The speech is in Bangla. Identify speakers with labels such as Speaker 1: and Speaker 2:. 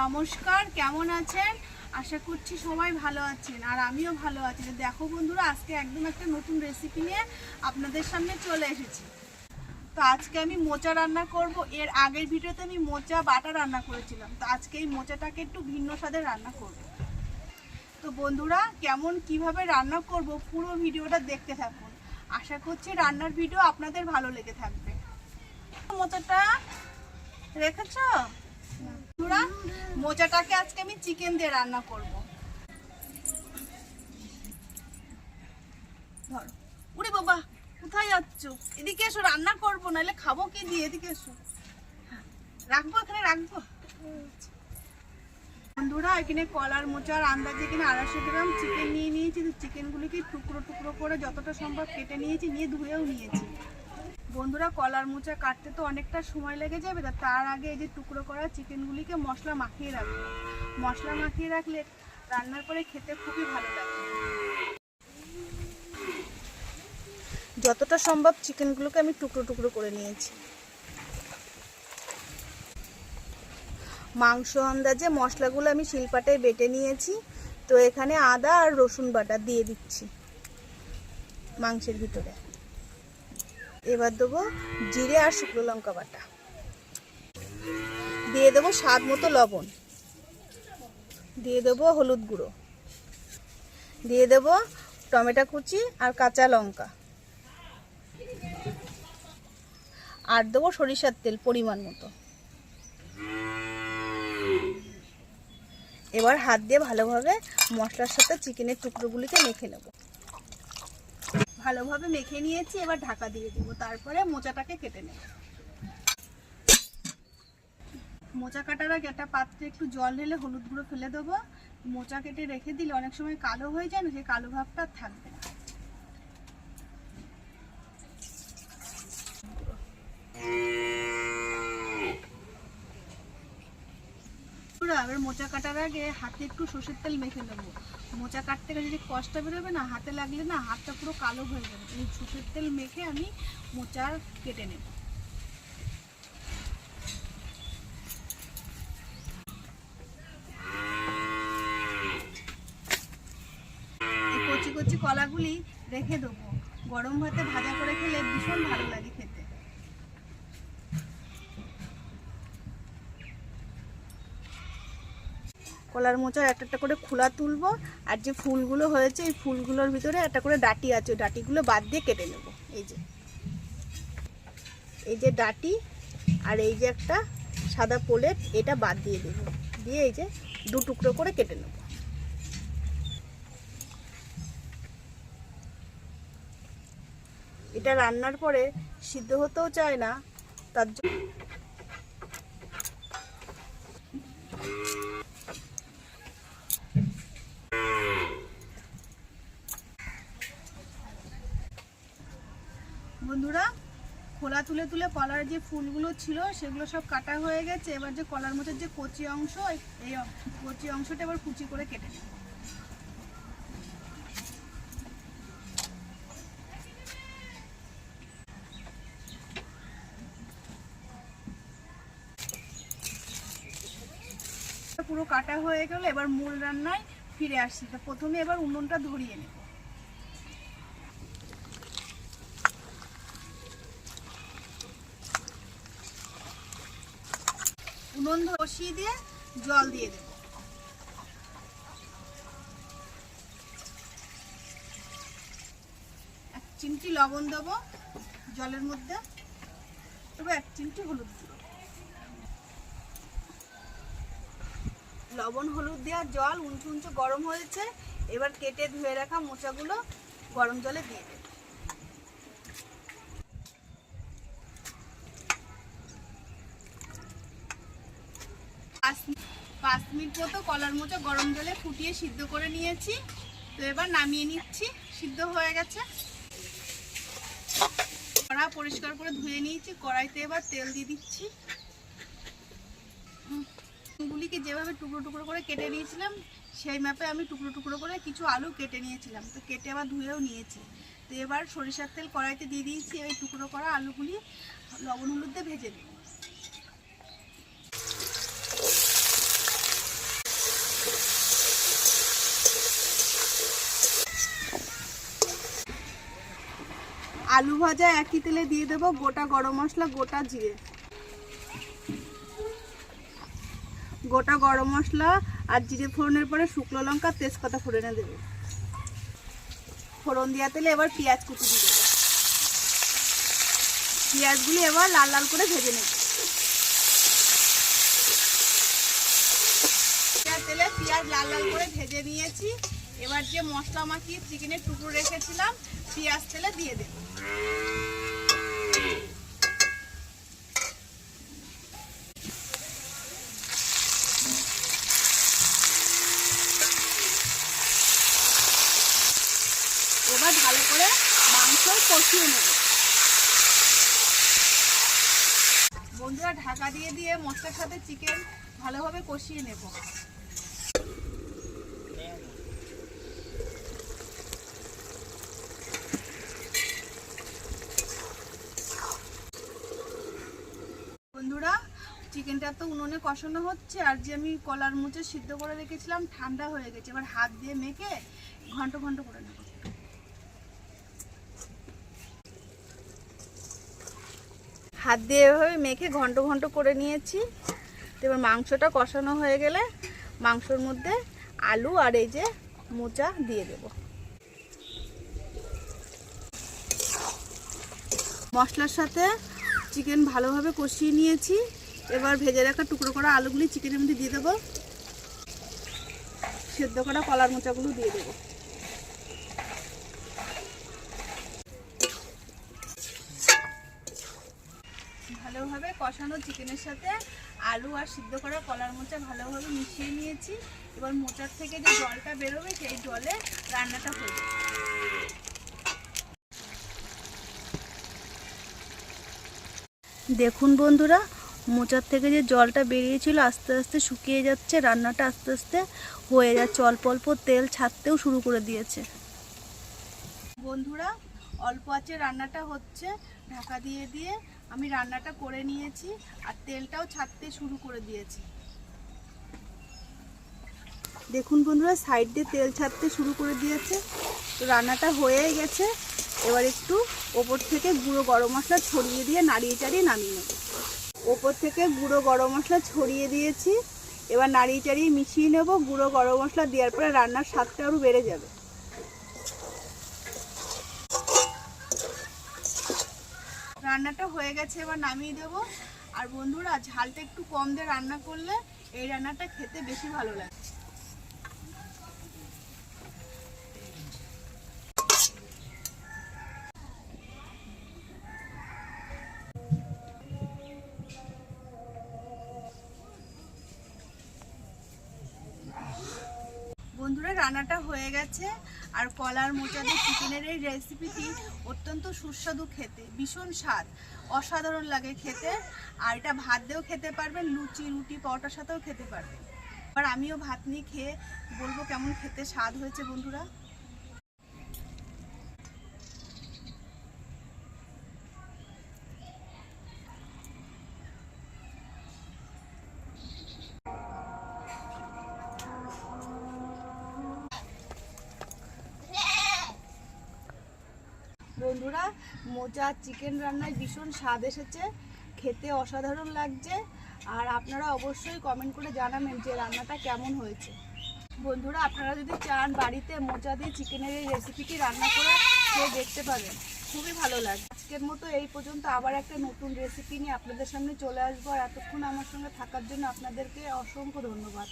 Speaker 1: নমস্কার, কেমন আছেন? আশা করছি সবাই ভালো আছেন, আর আমিও ভালো আছি। দেখো বন্ধুরা, আজকে একদম একটা নতুন রেসিপি নিয়ে আপনাদের সামনে চলে এসেছি। তো আজকে আমি মোচা রান্না করব। এর আগের ভিডিওতে আমি মোচা, বাটা রান্না করেছিলাম। তো আজকে এই মোচাটাকে একটু ভিন্ন স্বাদে রান্না করব। তো বন্ধুরা, কেমন, কীভাবে রান্না করব পুরো ভিডিওটা দেখতে থাকুন। আশা করছি রান্নার ভিডিও আপনাদের ভালো লেগে থাকবে। মোচাটা রেখেছো? বন্ধুরা মোচাটাকে আজকে আমি চিকেন দিয়ে রান্না করব। ধরো উরে বাবা কোথায় যাচ্ছ? এদিকে এসো রান্না করব নাহলে খাব কি দিয়ে? এদিকে এসো। হ্যাঁ, রাখব এখানে রাখব। বন্ধুরা এখানে কলার মোচার আন্দাজে এখানে আড়াইশো গ্রাম চিকেন নিয়ে নিয়েছি। তো চিকেনগুলিকে টুকরো টুকরো করে যতটা সম্ভব কেটে নিয়েছি নিয়ে ধুয়েও নিয়েছি। বন্ধুরা কলার মোচা কাটতে তো অনেকটা সময় লেগে যাবে তার আগে এই যে টুকরো করা চিকেনগুলিকে মশলা মাখিয়ে রাখব। মশলা মাখিয়ে রাখলে রান্নার পরে খেতে খুবই ভালো লাগে। যতটা সম্ভব চিকেনগুলোকে আমি টুকরো টুকরো করে নিয়েছি। মাংস আন্দাজে মশলাগুলো আমি শিলপাটায় বেটে নিয়েছি, তো এখানে আদা আর রসুন বাটা দিয়ে দিচ্ছি মাংসের ভিতরে। এবার দেবো জিরে আর শুকনো লঙ্কা বাটা। দিয়ে দেবো স্বাদ মতো লবণ। দিয়ে দেবো হলুদ গুঁড়ো। দিয়ে দেবো টমেটো কুচি আর কাঁচা লঙ্কা। আর দেবো সরিষার তেল পরিমাণ মতো। এবার হাত দিয়ে ভালোভাবে মশলার সাথে চিকেনের টুকরোগুলিকে মেখে নেব। ভালোভাবে মেখে নিয়েছি, এবার ঢাকা দিয়ে দেব। তারপরে মোচাটাকে কেটে নেব। মোচা কাটার আগে একটা পাত্রে একটু জল ঢেলে হলুদ গুঁড়ো ফেলে দেবো। মোচা কেটে রেখে দিলে অনেক সময় কালো হয়ে যায় না, সেই কালো ভাবটা থাকবে না। এবার মোচা কাটার আগে হাতে একটু সর্ষের তেল মেখে নেব। মোচা কাটতে গেলে যদি কষ্ট বেরোবে না, হাতে লাগলে না হাতটা পুরো কালো হয়ে যাবে। এই সর্ষের তেল মেখে আমি মোচা কেটে নেব। কচি কচি কলাগুলি রেখে দেবো। গরম ভাতে ভাজা করে খেলে ভীষণ ভালো লাগে খেতে কলার মোচার একটা একটা করে খোলা তুলবো, আর যে ফুলগুলো হয়েছে, এই ফুলগুলোর ভিতরে একটা করে ডাটি আছে, ওই ডাটিগুলো বাদ দিয়ে কেটে নেব, এই যে। এই যে ডাটি আর এই যে একটা সাদা পোলেট এটা বাদ দিয়ে দেব, দিয়ে এই যে দু টুকরো করে কেটে নেব। এটা রান্নার পরে সিদ্ধ হতেও চায় না, তার জন্য বন্ধুরা, খোলা তুলে তুলে কলার যে ফুলগুলো ছিল, সেগুলো সব কাটা হয়ে গেছে। এবার যে কলার মধ্যে যে কচি অংশ, এই- কচি অংশটা এবার কুচি করে কেটে নেব। পুরো কাটা হয়ে গেল, এবার মূল রান্নায় ফিরে আসছি। তো প্রথমে এবার উনুনটা ধরিয়ে নেব। উনুন বসিয়ে দিয়ে জল দিয়ে দেব। এক চিমটি লবণ দেবো জলের মধ্যে। তবে এক চিমটি হলুদ গুঁড়ো লবণ, হলুদ দেওয়ার জল উঁচু উঁচু গরম হয়েছে। এবার কেটে ধুয়ে রাখা মোচাগুলো গরম জলে দিয়ে দেব। পাঁচ পাঁচ মিনিট মতো কলার মোচা গরম জলে ফুটিয়ে সিদ্ধ করে নিয়েছি। তো এবার নামিয়ে নিচ্ছি, সিদ্ধ হয়ে গেছে। কড়া পরিষ্কার করে ধুয়ে নিয়েছি, কড়াইতে এবার তেল দিয়ে দিচ্ছি। গুলিকে যেভাবে টুকরো টুকরো করে কেটে নিয়েছিলাম, সেই মাপে আমি টুকরো টুকরো করে কিছু আলু কেটে নিয়েছিলাম। তো কেটে আবার ধুয়েও নিয়েছি। তো এবার সরিষার তেল কড়াইতে দিয়ে দিয়েছি ওই টুকরো করা আলুগুলি, লবণ হলুদ দিয়ে ভেজে দিই আলু ভাজা একই তেলে দিয়ে দেবো, গোটা গরম মশলা, গোটা জিরে। গোটা গরম মশলা আর জিরে ফোড়নের পরে শুকনো লঙ্কা, তেজপাতা ফোড়নে দেবে। ফোড়ন দেওয়া তেলে এবার পেঁয়াজ কুচি দিয়ে দেবো। পেঁয়াজগুলি এবার লাল লাল করে ভেজে নেব। তেলে পেঁয়াজ লাল লাল করে ভেজে নিয়েছি। এবার যে মশলা মাখিয়ে চিকেনের টুকরো রেখেছিলাম, পেঁয়াজ তেলে দিয়ে দেবো। এবার ভালো করে মাংস কষিয়ে নেব। বন্ধুরা, ঢাকা দিয়ে দিয়ে মশলার সাথে চিকেন ভালোভাবে কষিয়ে নেব বন্ধুরা চিকেনটা তো উনুনে কষানো হচ্ছে আর যে আমি কলার মুচে সিদ্ধ করে রেখেছিলাম, ঠান্ডা হয়ে গেছে। এবার হাত দিয়ে মেখে ঘন্ট ঘন্ট করে নেব। হাত দিয়ে এভাবে মেখে ঘন্ট ঘন্ট করে নিয়েছি। এবার মাংসটা কষানো হয়ে গেলে মাংসর মধ্যে আলু আর এই যে মোচা দিয়ে দেব। মশলার সাথে চিকেন ভালোভাবে কষিয়ে নিয়েছি। এবার ভেজে রাখা টুকরো করা আলুগুলি চিকেনের মধ্যে দিয়ে দেবো। সেদ্ধ করা কলার মোচাগুলো দিয়ে দেবো। ভালোভাবে কষানো চিকেনের সাথে আলু আর সিদ্ধ করা কলার মোচা ভালোভাবে মিশিয়ে নিয়েছি। এবার মোচার থেকে যে জলটা বেরোবে সেই জলে রান্নাটা হয়ে দেখুন বন্ধুরা মোচার থেকে যে জলটা বেরিয়েছিল আস্তে আস্তে শুকিয়ে যাচ্ছে, রান্নাটা আস্তে আস্তে হয়ে যাচ্ছে। অল্প অল্প তেল ছাড়তেও শুরু করে দিয়েছে। বন্ধুরা, অল্প আছে, রান্নাটা হচ্ছে। ঢাকা দিয়ে দিয়ে আমি রান্নাটা করে নিয়েছি আর তেলটাও ছাড়তে শুরু করে দিয়েছি। দেখুন বন্ধুরা, সাইড দিয়ে তেল ছাড়তে শুরু করে দিয়েছে। তো রান্নাটা হয়ে গেছে। এবার একটু ওপর থেকে গুঁড়ো গরম মশলা ছড়িয়ে দিয়ে নাড়িয়ে চাড়িয়ে নামিয়ে নেব। ওপর থেকে গুঁড়ো গরম মশলা ছড়িয়ে দিয়েছি। এবার নাড়িয়ে চাড়িয়ে মিশিয়ে নেব। গুঁড়ো গরম মশলা দেওয়ার পরে রান্নার স্বাদটা আরও বেড়ে যাবে। রান্নাটা হয়ে গেছে, এবার নামিয়ে দেবো। আর বন্ধুরা, ঝালটা একটু কম দিয়ে রান্না করলে এই রান্নাটা খেতে বেশি ভালো লাগে। রান্নাটা হয়ে গেছে। আর কলার মোচা দিয়ে চিকেনের এই রেসিপিটি অত্যন্ত সুস্বাদু খেতে, ভীষণ স্বাদ। অসাধারণ লাগে খেতে। আর এটা ভাত দিয়েও খেতে পারবেন, লুচি, রুটি, পরোটার সাথেও খেতে পারবেন। আর আমিও ভাত নিয়ে খেয়ে বলব কেমন খেতে স্বাদ হয়েছে বন্ধুরা। বন্ধুরা মোচা চিকেন রান্নায় ভীষণ স্বাদ এসেছে। খেতে অসাধারণ লাগছে। আর আপনারা অবশ্যই কমেন্ট করে জানাবেন যে রান্নাটা কেমন হয়েছে। বন্ধুরা, আপনারা যদি চান বাড়িতে মোচা দিয়ে চিকেনের এই রেসিপিটি রান্না করে খেয়ে দেখতে পারেন খুবই ভালো লাগে আজকের মতো এই পর্যন্ত আবার একটা নতুন রেসিপি নিয়ে আপনাদের সামনে চলে আসব। আর এতক্ষণ আমার সঙ্গে থাকার জন্য আপনাদেরকে অসংখ্য ধন্যবাদ।